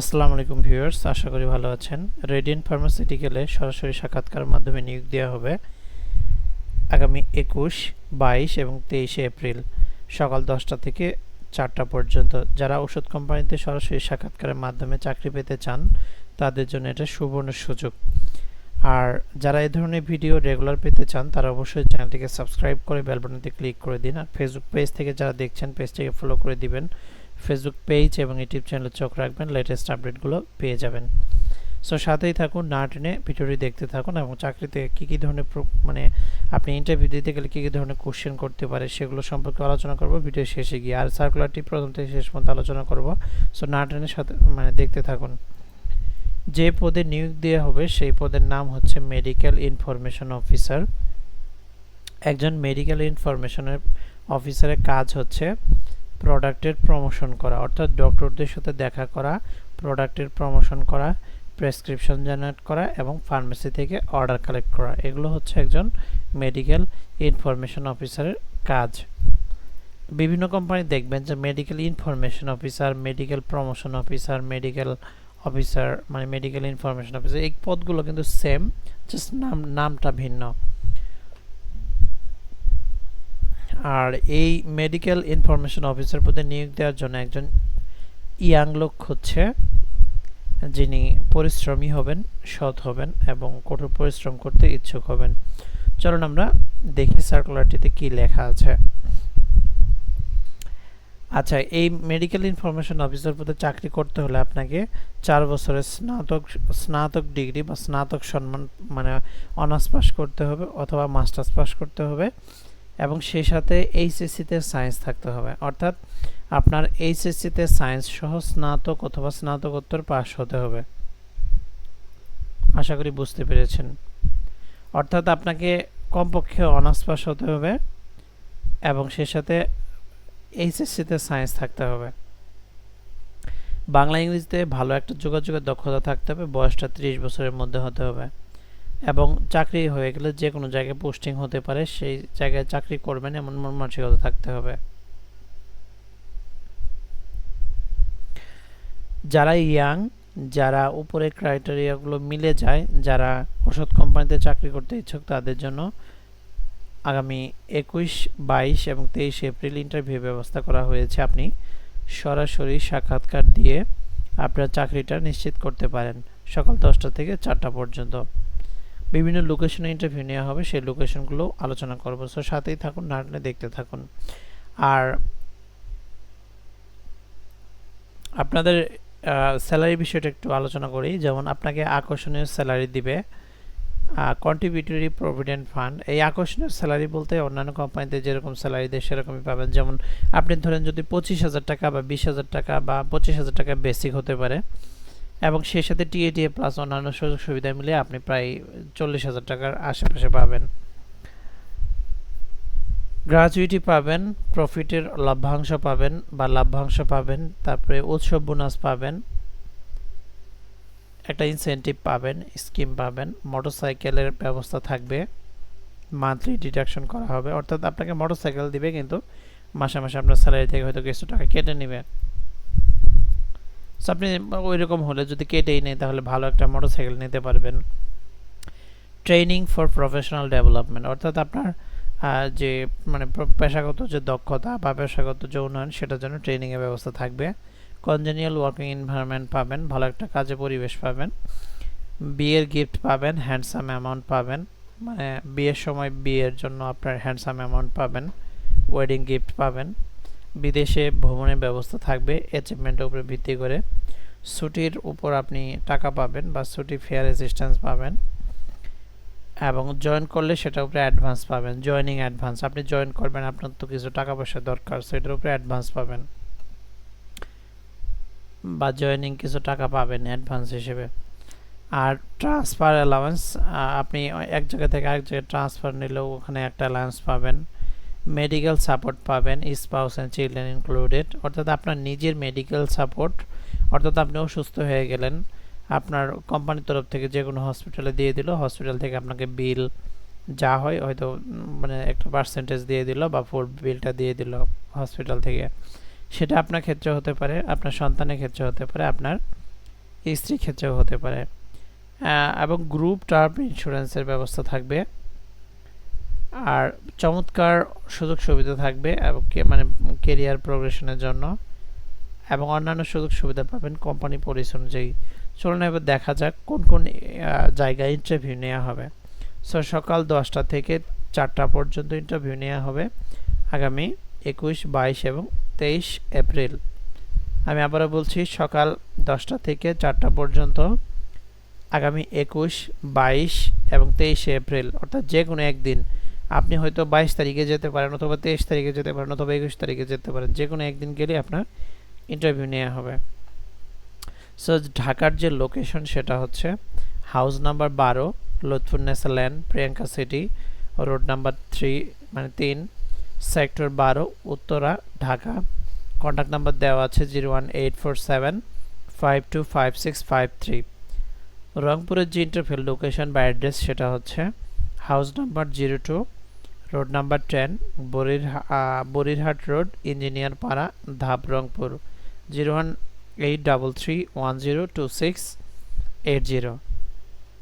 আসসালামু আলাইকুম ভিউয়ার্স, আশা করি ভালো আছেন। রেডিয়েন্ট ফার্মাসিউটিক্যালে সরাসরি সাক্ষাৎকার মাধ্যমে নিয়োগ দেওয়া হবে আগামী একুশ, বাইশ এবং তেইশে এপ্রিল সকাল দশটা থেকে চারটা পর্যন্ত। যারা ওষুধ কোম্পানিতে সরাসরি সাক্ষাৎকারের মাধ্যমে চাকরি পেতে চান, তাদের জন্য এটা সুবর্ণ সুযোগ। আর যারা এই ধরনের ভিডিও রেগুলার পেতে চান, তারা অবশ্যই চ্যানেলটিকে সাবস্ক্রাইব করে বেল ক্লিক করে দিন। আর ফেসবুক পেজ থেকে যারা দেখছেন পেজটিকে ফলো করে দিবেন। ফেসবুক পেজ এবং ইউটিউব চ্যানেলে চোখ রাখবেন লেটেস্ট আপডেটগুলো পেয়ে যাবেন। সো সাথেই থাকুন, না টেনে ভিডিওটি দেখতে থাকুন এবং চাকরিতে কী কী ধরনের মানে আপনি ইন্টারভিউ দিতে গেলে কী কী ধরনের কোশ্চেন করতে পারে সেগুলো সম্পর্কে আলোচনা করব ভিডিও শেষে গিয়ে। আর সার্কুলারটি প্রথম থেকে শেষ পর্যন্ত আলোচনা করব। সো না টেনে সাথে মানে দেখতে থাকুন। যে পদে নিয়োগ দেওয়া হবে সেই পদের নাম হচ্ছে মেডিকেল ইনফরমেশন অফিসার একজন মেডিকেল ইনফরমেশনের অফিসারের কাজ হচ্ছে প্রোডাক্টের প্রমোশন করা, অর্থাৎ ডক্টরদের সাথে দেখা করা প্রোডাক্টের প্রমোশন করা প্রেসক্রিপশন জেনারেট করা এবং ফার্মেসি থেকে অর্ডার কালেক্ট করা। এগুলো হচ্ছে একজন মেডিকেল ইনফরমেশন অফিসারের কাজ। বিভিন্ন কোম্পানি দেখবেন যে medical information officer medical promotion officer medical officer মানে মেডিকেল ইনফরমেশন অফিসার এই পদগুলো কিন্তু সেম জাস্ট নাম, নামটা ভিন্ন। আর এই মেডিকেল ইনফরমেশন অফিসার পদে নিয়োগ দেওয়ার জন্য একজন ইয়াং লোক হচ্ছে, যিনি পরিশ্রমী হবেন, সৎ হবেন এবং কঠোর পরিশ্রম করতে ইচ্ছুক হবেন। চলুন আমরা দেখি সার্কুলারটিতে কি লেখা আছে। আচ্ছা এই মেডিকেল ইনফরমেশন অফিসার পদে চাকরি করতে হলে আপনাকে চার বছরের স্নাতক স্নাতক ডিগ্রি বা স্নাতক সম্মান মানে অনার্স পাস করতে হবে অথবা মাস্টার্স পাস করতে হবে। এবং সেই সাথে এইচএসসিতে সায়েন্স থাকতে হবে। অর্থাৎ আপনার এইচএসসিতে সায়েন্স সহ স্নাতক অথবা স্নাতকোত্তর পাস হতে হবে। আশা করি বুঝতে পেরেছেন। অর্থাৎ আপনাকে কমপক্ষে অনার্স পাস হতে হবে এবং সেই সাথে এইচএসসিতে সায়েন্স থাকতে হবে। বাংলা ইংরেজিতে ভালো একটা যোগাযোগের দক্ষতা থাকতে হবে, বয়সটা ত্রিশ বছরের মধ্যে হতে হবে। এবং চাকরি হয়ে গেলে যে কোনো জায়গায় পোস্টিং হতে পারে, সেই জায়গায় চাকরি করবেন এমন মন মানসিকতা থাকতে হবে। যারা ইয়াং যারা উপরের ক্রাইটেরিয়াগুলো মিলে যায়, যারা ওষুধ কোম্পানিতে চাকরি করতে ইচ্ছুক, তাদের জন্য আগামী একুশ, বাইশ এবং তেইশ এপ্রিল ইন্টারভিউ ব্যবস্থা করা হয়েছে। আপনি সরাসরি সাক্ষাৎকার দিয়ে আপনার চাকরিটা নিশ্চিত করতে পারেন। সকাল দশটা থেকে চারটা পর্যন্ত। বিভিন্ন লোকেশনে ইন্টারভিউ নেওয়া হবে, সেই লোকেশনগুলো আলোচনা করব। সো সাথেই থাকুন নাটনে দেখতে থাকুন। আর আপনাদের স্যালারি বিষয়টা একটু আলোচনা করি। যেমন আপনাকে আকর্ষণীয় স্যালারি দিবে কন্ট্রিবিউটরি প্রভিডেন্ট ফান্ড এই আকর্ষণীয় স্যালারি বলতে অন্যান্য কোম্পানিতে যেরকম স্যালারি দেয়, সেরকমই পাবেন। যেমন আপনি ধরেন যদি পঁচিশ হাজার টাকা বা বিশ হাজার টাকা বা পঁচিশ হাজার টাকা বেসিক হতে পারে এবং সেই সাথে টিএটিএ প্লাস অন্যান্য সুযোগ সুবিধা মিলে আপনি প্রায় চল্লিশ হাজার টাকার আশেপাশে পাবেন। গ্রাজুইটি পাবেন প্রফিটের লভ্যাংশ পাবেন বা লাভ্যাংশ পাবেন, তারপরে উৎসব বোনাস পাবেন। একটা ইনসেন্টিভ পাবেন স্কিম পাবেন মোটরসাইকেলের ব্যবস্থা থাকবে। মান্থলি ডিডাকশন করা হবে, অর্থাৎ আপনাকে মোটরসাইকেল দিবে কিন্তু মাসে মাসে আপনার স্যালারি থেকে হয়তো কিছু টাকা কেটে নেবে। সো আপনি ওই রকম হলে যদি কেটেই নেই তাহলে ভালো একটা মোটরসাইকেল নিতে পারবেন। ট্রেনিং ফর প্রফেশনাল ডেভেলপমেন্ট অর্থাৎ আপনার যে মানে পেশাগত যে দক্ষতা বা পেশাগত যে উন্নয়ন, সেটার জন্য ট্রেনিংয়ের ব্যবস্থা থাকবে। কনজেনিয়াল ওয়ার্কিং এনভায়রনমেন্ট পাবেন, ভালো একটা কাজে পরিবেশ পাবেন। বিয়ের গিফট পাবেন হ্যান্ডসাম অ্যামাউন্ট পাবেন। মানে বিয়ের সময় বিয়ের জন্য আপনার হ্যান্ডসাম অ্যামাউন্ট পাবেন। ওয়েডিং গিফট পাবেন। বিদেশে ভ্রমণের ব্যবস্থা থাকবে অ্যাচিভমেন্টের উপরে ভিত্তি করে। ছুটির উপর আপনি টাকা পাবেন বা ছুটি ফেয়ার অ্যাসিস্ট্যান্স পাবেন এবং জয়েন করলে সেটার উপরে অ্যাডভান্স পাবেন জয়েনিং অ্যাডভান্স আপনি জয়েন করবেন, আপনার তো কিছু টাকা পয়সা দরকার সেটার উপরে অ্যাডভান্স পাবেন। বা জয়েনিং কিছু টাকা পাবেন অ্যাডভান্স হিসেবে। আর ট্রান্সফার অ্যালাউন্স আপনি এক জায়গা থেকে আরেক জায়গায় ট্রান্সফার নিলেও ওখানে একটা অ্যালাউন্স পাবেন। মেডিকেল সাপোর্ট পাবেন স্পাউস অ্যান্ড চিলড্রেন ইনক্লুডেড অর্থাৎ আপনার নিজের মেডিকেল সাপোর্ট অর্থাৎ আপনি অসুস্থ হয়ে গেলেন, আপনার কোম্পানির তরফ থেকে যে কোনো হসপিটালে দিয়ে দিল হসপিটাল থেকে আপনাকে বিল যা হয়, হয়তো মানে একটা পার্সেন্টেজ দিয়ে দিল বা ফুল বিলটা দিয়ে দিল হসপিটাল থেকে। সেটা আপনার ক্ষেত্রে হতে পারে, আপনার সন্তানের ক্ষেত্রে হতে পারে, আপনার স্ত্রী ক্ষেত্রেও হতে পারে। এবং গ্রুপ টার্ম ইন্স্যুরেন্সের ব্যবস্থা থাকবে। আর চমৎকার সুযোগ সুবিধা থাকবে এবং মানে কেরিয়ার প্রোগ্রেশনের জন্য এবং অন্যান্য সুযোগ সুবিধা পাবেন কোম্পানি পলিসি অনুযায়ী চলুন এবার দেখা যাক কোন কোন জায়গায় ইন্টারভিউ নেওয়া হবে। সো সকাল দশটা থেকে চারটা পর্যন্ত ইন্টারভিউ নেওয়া হবে আগামী একুশ, বাইশ এবং তেইশ এপ্রিল। আমি আবারও বলছি, সকাল দশটা থেকে চারটা পর্যন্ত আগামী একুশ, বাইশ এবং তেইশে এপ্রিল, অর্থাৎ যে কোনো একদিন আপনি হয়তো বাইশ তারিখে যেতে পারেন অথবা তেইশ তারিখে যেতে পারেন অথবা একুশ তারিখে যেতে পারেন। যে কোনো একদিন গেলে আপনার ইন্টারভিউ নেওয়া হবে। সো ঢাকার যে লোকেশন সেটা হচ্ছে হাউস নাম্বার বারো Lutfunnesa land Priyanka city, road number three মানে তিন সেক্টর বারো, উত্তরা, ঢাকা। কন্ট্যাক্ট নাম্বার দেওয়া আছে zero one eight four seven five two five six five three রংপুরের যে ইন্টারভিউ লোকেশন বা অ্যাড্রেস সেটা হচ্ছে house number zero two road number ten বরির Borirhat road engineer পাড়া Dhap Rangpur zero one eight double three one zero two six eight zero.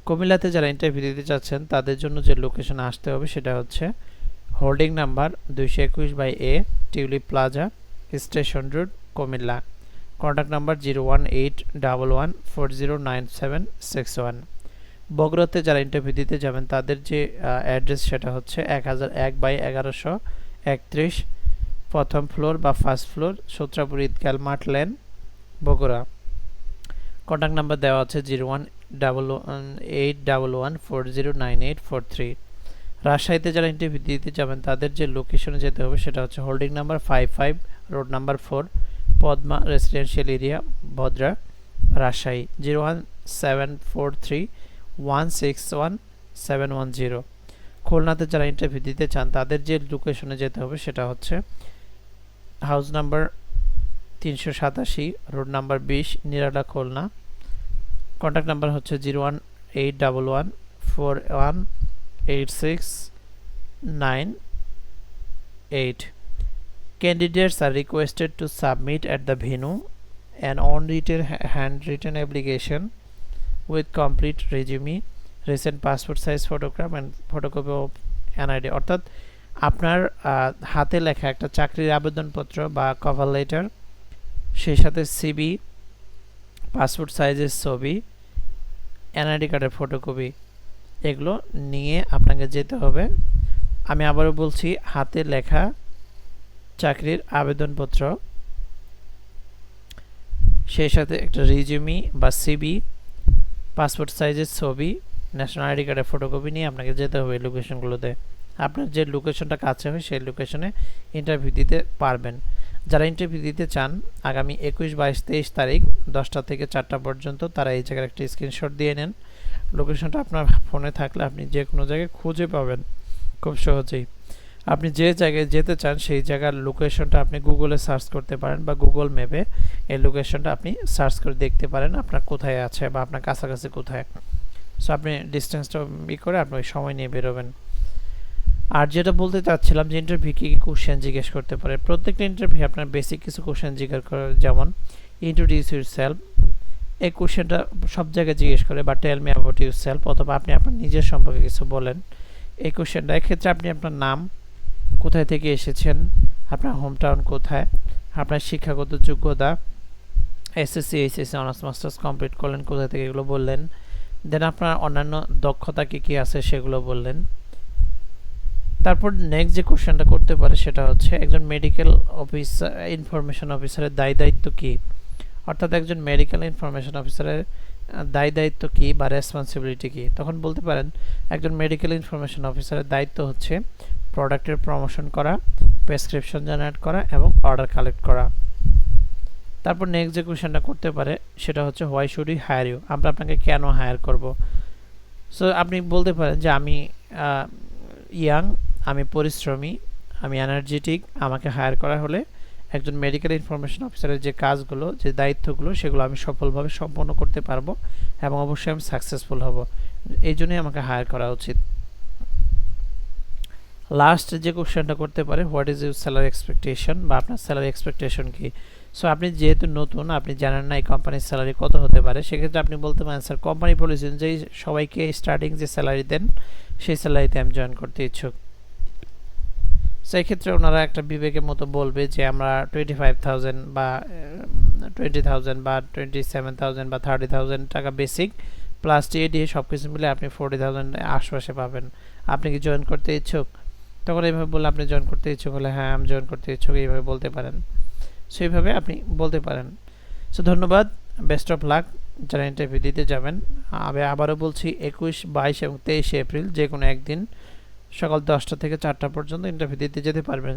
কুমিল্লাতে যারা interview দিতে চাচ্ছেন, তাদের জন্য যে লোকেশনে আসতে হবে সেটা হচ্ছে হোল্ডিং নাম্বার দুইশো একুশ by A tulip plaza, station road, Comilla. Contact number zero one eight double one four zero nine seven six one. বগুড়াতে যারা ইন্টারভিউ দিতে যাবেন, তাদের যে অ্যাড্রেস সেটা হচ্ছে এক হাজার এক বাই এগারোশো একত্রিশ প্রথম ফ্লোর বা ফার্স্ট ফ্লোর সূত্রাপুর ঈদগাল মাঠ লেন বগুড়া। কন্ট্যাক্ট নাম্বার দেওয়া আছে zero one double one eight double one four zero nine eight four three রাজশাহীতে যারা ইন্টারভিউ দিতে যাবেন, তাদের যে লোকেশনে যেতে হবে সেটা হচ্ছে holding number five five road number four Padma residential area Bhadra, Rajshahi. Zero one seven four three one six one seven one zero খুলনাতে যারা ইন্টারভিউ দিতে চান, তাদের যে লোকেশনে যেতে হবে সেটা হচ্ছে হাউস নাম্বার তিনশো সাতাশি রোড নাম্বার বিশ, নিরালা খুলনা। কন্ট্যাক্ট নাম্বার হচ্ছে zero one eight double one four one eight six nine eight Candidates are requested to submit at the venue an on-written handwritten application with complete resume, recent passport size photograph and photocopy of NID অর্থাৎ আপনার হাতে লেখা একটা চাকরির আবেদনপত্র বা cover letter সেই সাথে সিবি পাসপোর্ট সাইজের ছবি এনআইডি কার্ডের ফটোকপি এগুলো নিয়ে আপনাকে যেতে হবে। আমি আবারও বলছি হাতে লেখা চাকরির আবেদনপত্র সেই সাথে একটা রিজিউমি বা সিবি পাসপোর্ট সাইজের ছবি ন্যাশনাল আইডি কার্ডের ফটোকপি নিয়ে আপনাকে যেতে হবে লোকেশনগুলোতে আপনার যে লোকেশনটা কাছে হয় সেই লোকেশনে ইন্টারভিউ দিতে পারবেন। যারা ইন্টারভিউ দিতে চান, আগামী একুশ, বাইশ, তেইশ তারিখ দশটা থেকে চারটা পর্যন্ত তারা এই জায়গার একটা স্ক্রিনশট দিয়ে নেন। লোকেশনটা আপনার ফোনে থাকলে আপনি যে কোনো জায়গায় খুঁজে পাবেন। খুব সহজেই। আপনি যে জায়গায় যেতে চান, সেই জায়গার লোকেশনটা আপনি গুগলে সার্চ করতে পারেন বা গুগল ম্যাপে এই লোকেশনটা আপনি সার্চ করে দেখতে পারেন আপনার কোথায় আছে বা আপনার কাছাকাছি কোথায়। সো আপনি ডিস্টেন্সটা ই করে আপনি ওই সময় নিয়ে বেরোবেন। আর যেটা বলতে চাচ্ছিলাম যে ইন্টারভিউ কী কী কোশ্চেন জিজ্ঞেস করতে পারে, প্রত্যেকটা ইন্টারভিউ আপনার বেসিক কিছু কোশ্চেন জিজ্ঞেস করে, যেমন ইন্ট্রোডিউস ইউর সেলফ এই কোশ্চেনটা সব জায়গায় জিজ্ঞেস করে বা tell me about yourself অথবা আপনি আপনার নিজের সম্পর্কে কিছু বলেন। এই কোশ্চেনটা এক্ষেত্রে আপনি আপনার নাম কোথায় থেকে এসেছেন? আপনার হোম টাউন কোথায়? আপনার শিক্ষাগত যোগ্যতা? SSC HSC honours masters complete করলেন কোথা থেকে এগুলো বললেন? দেন আপনার অন্যান্য দক্ষতা কী কী আছে সেগুলো বললেন। তারপর নেক্সট যে কোশ্চেনটা করতে পারে সেটা হচ্ছে একজন মেডিকেল অফিসার ইনফরমেশন অফিসারের দায় দায়িত্ব কী? অর্থাৎ একজন মেডিকেল ইনফরমেশন অফিসারের দায় দায়িত্ব কী বা রেসপন্সিবিলিটি কী? তখন বলতে পারেন, একজন মেডিকেল ইনফরমেশন অফিসারের দায়িত্ব হচ্ছে প্রোডাক্টের প্রমোশন করা, প্রেসক্রিপশন জেনারেট করা এবং অর্ডার কালেক্ট করা। তারপর নেক্সট যে কোয়েশনটা করতে পারে, সেটা হচ্ছে why should you hire you আমরা আপনাকে কেন হায়ার করব? সো আপনি বলতে পারেন যে, আমি ইয়াং আমি পরিশ্রমী, আমি এনার্জেটিক আমাকে হায়ার করা হলে একজন মেডিকেল ইনফরমেশন অফিসারের যে কাজগুলো, যে দায়িত্বগুলো, সেগুলো আমি সফলভাবে সম্পন্ন করতে পারব এবং অবশ্যই আমি সাকসেসফুল হব। এই জন্যই আমাকে হায়ার করা উচিত। লাস্ট যে কোশ্চেনটা করতে পারে what is your salary expectation বা আপনার স্যালারি এক্সপেকটেশন কি? সো আপনি যেহেতু নতুন, আপনি জানেন না এই কোম্পানির স্যালারি কত হতে পারে, সেক্ষেত্রে আপনি বলতে পারেন স্যার কোম্পানি পলিসি অনুযায়ী সবাইকে স্টার্টিং যে স্যালারি দেন, সেই স্যালারিতে আমি জয়েন করতে ইচ্ছুক। সেই ক্ষেত্রে ওনারা একটা বিবেকের মতো বলবে যে, আমরা টোয়েন্টি ফাইভ থাউজেন্ড বা টোয়েন্টি থাউজেন্ড বা টোয়েন্টি সেভেন থাউজেন্ড বা থার্টি থাউজেন্ড টাকা বেসিক প্লাস টিএডি সব কিছু মিলে আপনি ফোর্টি থাউজেন্ড আশপাশে পাবেন। আপনি কি জয়েন করতে ইচ্ছুক? তখন এইভাবে বললে, আপনি জয়েন করতে ইচ্ছুক হলে? হ্যাঁ আমি জয়েন করতে ইচ্ছুক। এইভাবে বলতে পারেন। সো এইভাবে আপনি বলতে পারেন। সো ধন্যবাদ। বেস্ট অফ লাক যারা ইন্টারভিউ দিতে যাবেন, আমি আবারও বলছি, একুশ, বাইশ এবং তেইশে এপ্রিল যে কোনো একদিন সকাল দশটা থেকে চারটা পর্যন্ত ইন্টারভিউ দিতে যেতে পারবেন।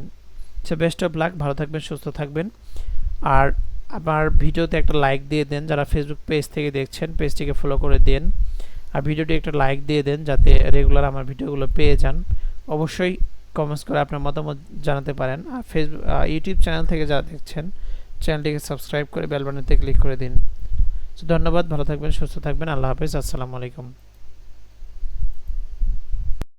সো বেস্ট অফ লাক ভালো থাকবেন, সুস্থ থাকবেন। আর আমার ভিডিওতে একটা লাইক দিয়ে দেন, যারা ফেসবুক পেজ থেকে দেখছেন পেজটিকে ফলো করে দেন। আর ভিডিওটি একটা লাইক দিয়ে দেন, যাতে রেগুলার আমার ভিডিওগুলো পেয়ে যান। অবশ্যই কমেন্টস করে আপনার মতামত জানাতে পারেন। আর ফেসবুক ইউটিউব চ্যানেল থেকে যারা দেখছেন চ্যানেলটিকে সাবস্ক্রাইব করে বেল বাটনতে ক্লিক করে দিন। ধন্যবাদ, ভালো থাকবেন, সুস্থ থাকবেন, আল্লাহ হাফিজ, আসসালামু আলাইকুম।